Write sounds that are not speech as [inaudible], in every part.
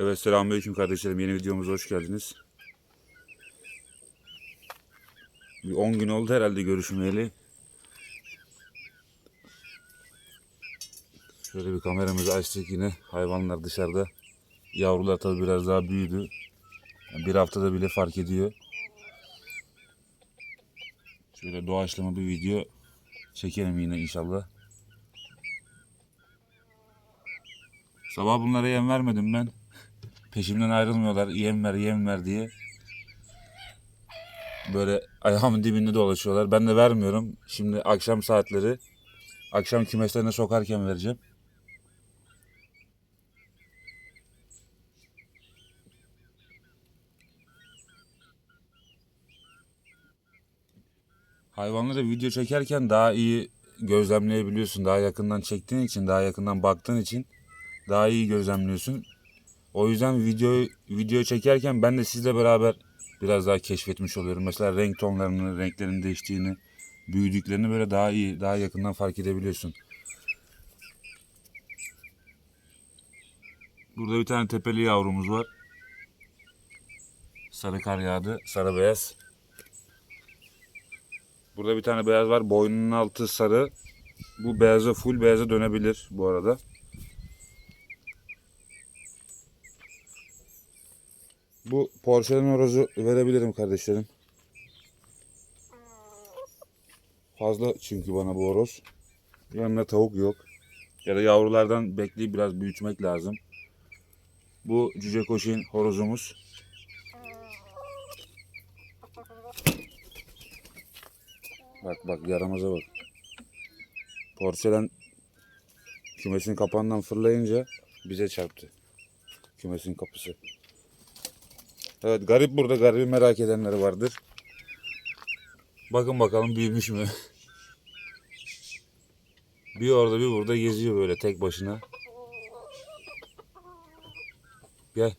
Evet selamünaleyküm kardeşlerim. Yeni videomuza hoş geldiniz. Bir 10 gün oldu herhalde görüşmeyeli. Şöyle bir kameramızı açtık yine. Hayvanlar dışarıda. Yavrular tabi biraz daha büyüdü. Yani bir haftada bile fark ediyor. Şöyle doğaçlama bir video çekelim yine inşallah. Sabah bunlara yem vermedim ben. Peşimden ayrılmıyorlar. Yem ver, yem ver diye. Böyle ayağımın dibinde dolaşıyorlar. Ben de vermiyorum. Şimdi akşam saatleri akşam kümeslerine sokarken vereceğim. Hayvanları video çekerken daha iyi gözlemleyebiliyorsun. Daha yakından çektiğin için, daha yakından baktığın için daha iyi gözlemliyorsun. O yüzden video video çekerken ben de sizle beraber biraz daha keşfetmiş oluyorum. Mesela renk tonlarını, renklerin değiştiğini, büyüdüklerini böyle daha iyi, daha yakından fark edebiliyorsun. Burada bir tane tepeli yavrumuz var. Sarı kar yağdı, sarı beyaz. Burada bir tane beyaz var. Boynunun altı sarı. Bu beyaza full beyaza dönebilir bu arada. Bu porselen horozu verebilirim kardeşlerim. Fazla çünkü bana bu horoz. Yanında tavuk yok. Ya da yavrulardan bekleyip biraz büyütmek lazım. Bu cüce koşin horozumuz. Bak bak yaramaza bak. Porselen kümesin kapağından fırlayınca bize çarptı. Kümesin kapısı. Evet garip burada garibi merak edenler vardır. Bakın bakalım büyümüş mü? Bir orada bir burada geziyor böyle tek başına. Gel.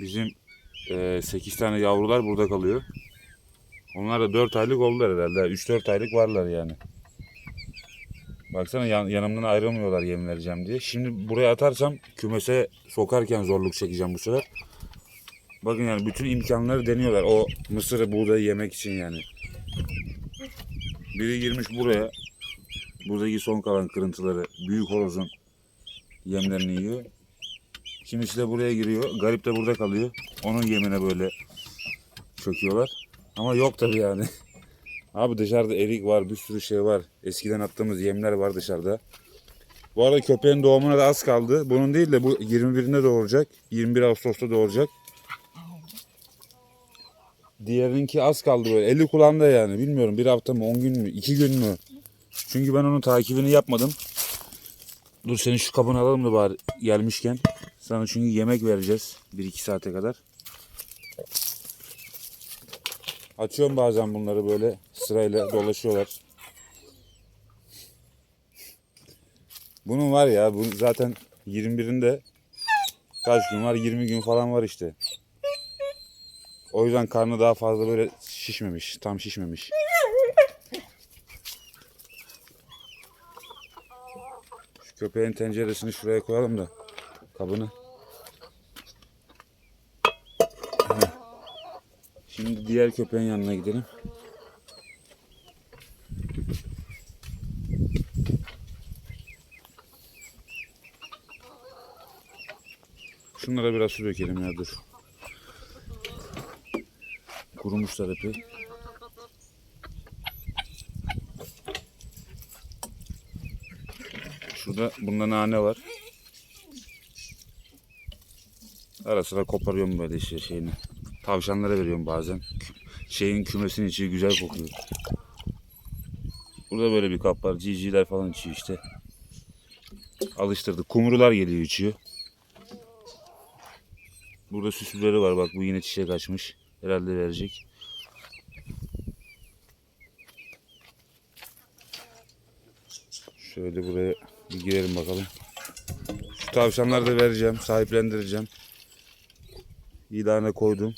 Bizim 8 tane yavrular burada kalıyor. Onlar da 4 aylık oldular herhalde. 3-4 aylık varlar yani. Baksana yan, yanımdan ayrılmıyorlar yem vereceğim diye. Şimdi buraya atarsam kümese sokarken zorluk çekeceğim bu sefer. Bakın yani bütün imkanları deniyorlar. O mısırı buğdayı yemek için yani. Biri girmiş buraya. Buradaki son kalan kırıntıları büyük horozun yemlerini yiyor. Kimisi de buraya giriyor. Garip de burada kalıyor. Onun yemine böyle çöküyorlar. Ama yok tabi yani. [laughs] Abi dışarıda erik var, bir sürü şey var. Eskiden attığımız yemler var dışarıda. Bu arada köpeğin doğumuna da az kaldı. Bunun değil de bu 21'inde doğuracak. 21 Ağustos'ta doğuracak. Diğerininki az kaldı böyle. Eli kulağında yani. Bilmiyorum bir hafta mı, 10 gün mü, 2 gün mü? Çünkü ben onun takibini yapmadım. Dur seni şu kabını alalım da bari gelmişken. Sana çünkü yemek vereceğiz 1-2 saate kadar. Açıyorum bazen bunları böyle sırayla dolaşıyorlar. Bunun var ya bu zaten 21'inde kaç gün var 20 gün falan var işte. O yüzden karnı daha fazla böyle şişmemiş tam şişmemiş. Şu köpeğin tenceresini şuraya koyalım da kabını. Şimdi diğer köpeğin yanına gidelim. Şunlara biraz su dökelim ya dur. Kurumuşlar epey. Şurada bunda nane var. Ara sıra koparıyorum böyle işte şeyini. Tavşanlara veriyorum bazen. Şeyin kümesinin içi güzel kokuyor. Burada böyle bir kap var. Civcivler falan içiyor işte. Alıştırdık. Kumrular geliyor içiyor. Burada süsleri var. Bak bu yine çiçek açmış. Herhalde verecek. Şöyle buraya bir girelim bakalım. Şu tavşanları da vereceğim. Sahiplendireceğim. İlana koydum.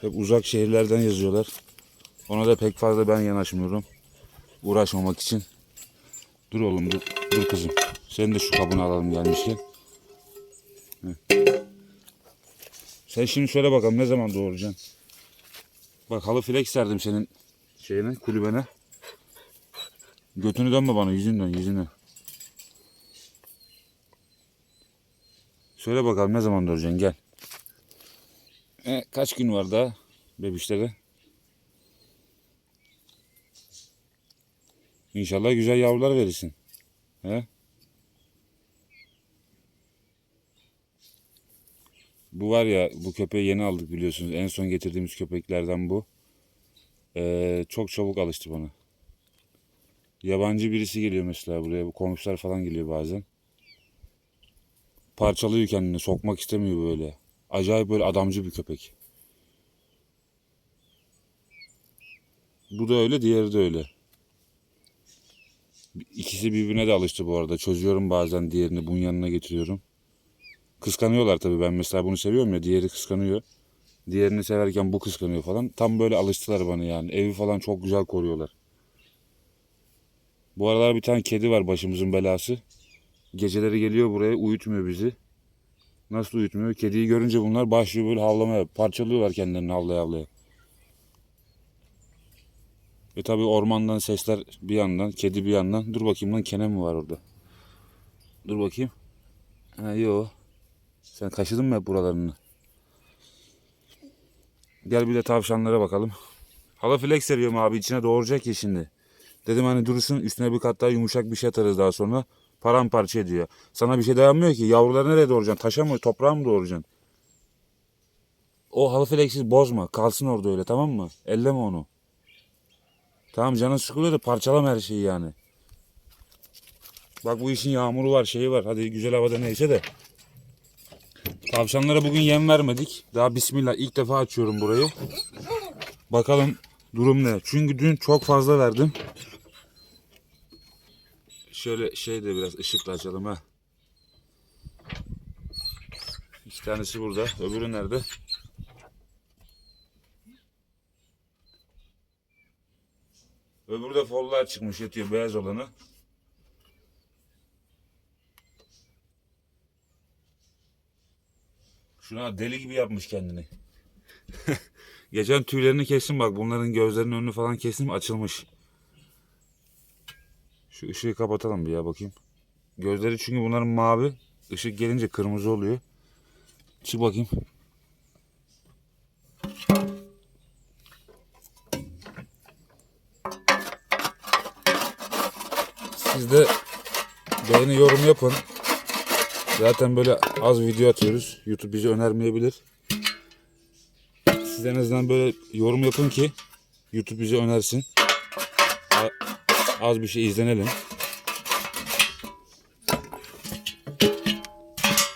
Hep uzak şehirlerden yazıyorlar. Ona da pek fazla ben yanaşmıyorum. Uğraşmamak için. Dur oğlum dur. Dur kızım. Sen de şu kabını alalım gelmişken. Sen şimdi söyle bakalım ne zaman doğuracaksın? Bak halı flex serdim senin şeyine, kulübene. Götünü dönme bana, yüzünü dön, yüzünü. Söyle bakalım ne zaman doğuracaksın, gel. E, kaç gün var daha bebişlere? İnşallah güzel yavrular verirsin. He? Bu var ya bu köpeği yeni aldık biliyorsunuz. En son getirdiğimiz köpeklerden bu. Ee, çok çabuk alıştı bana. Yabancı birisi geliyor mesela buraya. Bu komşular falan geliyor bazen. Parçalıyor kendini. Sokmak istemiyor böyle. Acayip böyle adamcı bir köpek. Bu da öyle, diğeri de öyle. İkisi birbirine de alıştı bu arada. Çözüyorum bazen diğerini bunun yanına getiriyorum. Kıskanıyorlar tabii. Ben mesela bunu seviyorum ya. Diğeri kıskanıyor. Diğerini severken bu kıskanıyor falan. Tam böyle alıştılar bana yani. Evi falan çok güzel koruyorlar. Bu aralar bir tane kedi var başımızın belası. Geceleri geliyor buraya uyutmuyor bizi. Nasıl uyutmuyor? Kediyi görünce bunlar başlıyor böyle havlamaya. Parçalıyorlar kendilerini havlaya havlaya. E tabi ormandan sesler bir yandan, kedi bir yandan. Dur bakayım lan kene mi var orada? Dur bakayım. Ha yo. Sen kaşıdın mı hep buralarını? Gel bir de tavşanlara bakalım. Hala flex seriyorum abi içine doğuracak ya şimdi. Dedim hani durursun üstüne bir kat daha yumuşak bir şey atarız daha sonra. Paramparça ediyor. Sana bir şey dayanmıyor ki. Yavruları nereye doğuracaksın? Taşa mı toprağa mı doğuracaksın? O halı flex'i bozma. Kalsın orada öyle tamam mı? Elleme onu. Tamam canın sıkılıyor da parçalama her şeyi yani. Bak bu işin yağmuru var şeyi var. Hadi güzel havada neyse de. Tavşanlara bugün yem vermedik. Daha bismillah ilk defa açıyorum burayı. Bakalım durum ne? Çünkü dün çok fazla verdim. Şöyle şey de biraz ışıkla açalım ha. İki tanesi burada. Öbürü nerede? Öbürü de follar çıkmış yatıyor beyaz olanı. Şuna deli gibi yapmış kendini. [laughs] Geçen tüylerini kestim bak bunların gözlerinin önünü falan kestim açılmış. Şu ışığı kapatalım bir ya bakayım. Gözleri çünkü bunların mavi. Işık gelince kırmızı oluyor. Çık bakayım. Siz de beğeni yorum yapın. Zaten böyle az video atıyoruz. YouTube bizi önermeyebilir. Siz en azından böyle yorum yapın ki YouTube bizi önersin. Az bir şey izlenelim.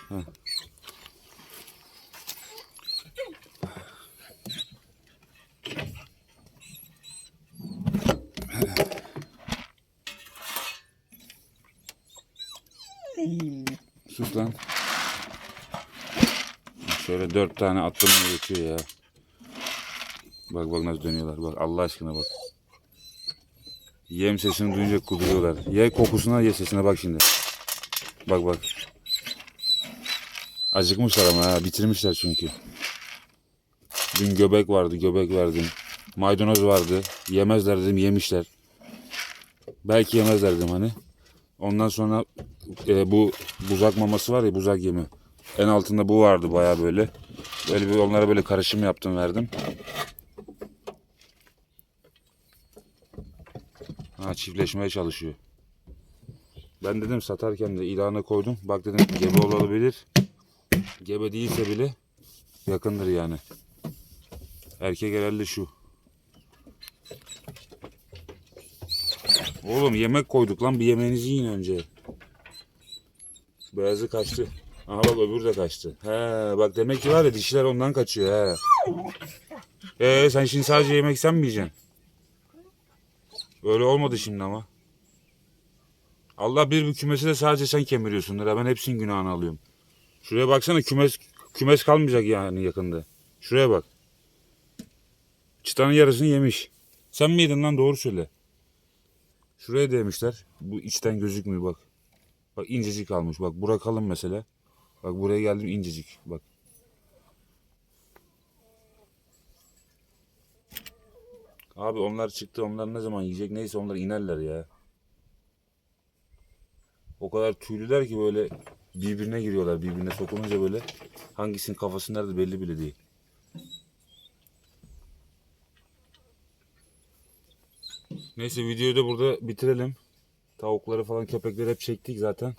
Heh. Sus lan. Şöyle dört tane attım mı geçiyor ya. Bak bak nasıl dönüyorlar. Bak Allah aşkına bak. Yem sesini duyunca kuduruyorlar. Ye kokusuna ye sesine bak şimdi. Bak bak. Acıkmışlar ama ha. Bitirmişler çünkü. Dün göbek vardı. Göbek verdim. Maydanoz vardı. Yemezler dedim. Yemişler. Belki yemezler dedim hani. Ondan sonra e, bu buzak maması var ya buzak yemi. En altında bu vardı baya böyle. Böyle bir onlara böyle karışım yaptım verdim. Ha çiftleşmeye çalışıyor. Ben dedim satarken de ilana koydum. Bak dedim gebe olabilir. Gebe değilse bile yakındır yani. Erkek herhalde şu. Oğlum yemek koyduk lan bir yemeğinizi yiyin önce. Beyazı kaçtı. Aha bak öbürü de kaçtı. He bak demek ki var ya dişler ondan kaçıyor he. Ee sen şimdi sadece yemek sen mi yiyeceksin? Öyle olmadı şimdi ama. Allah bir bir kümesi de sadece sen kemiriyorsundur. ha. Ben hepsinin günahını alıyorum. Şuraya baksana kümes kümes kalmayacak yani yakında. Şuraya bak. Çıtanın yarısını yemiş. Sen miydin lan doğru söyle. Şuraya değmişler. Bu içten gözükmüyor bak. Bak incecik almış. Bak bura kalın mesela. Bak buraya geldim incecik. Bak. Abi onlar çıktı. Onlar ne zaman yiyecek? Neyse onlar inerler ya. O kadar tüylüler ki böyle birbirine giriyorlar. Birbirine sokulunca böyle hangisinin kafası nerede belli bile değil. Neyse videoyu da burada bitirelim. Tavukları falan köpekleri hep çektik zaten.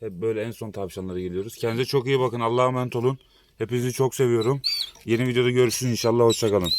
Hep böyle en son tavşanlara geliyoruz. Kendinize çok iyi bakın. Allah'a emanet olun. Hepinizi çok seviyorum. Yeni videoda görüşürüz inşallah. Hoşçakalın.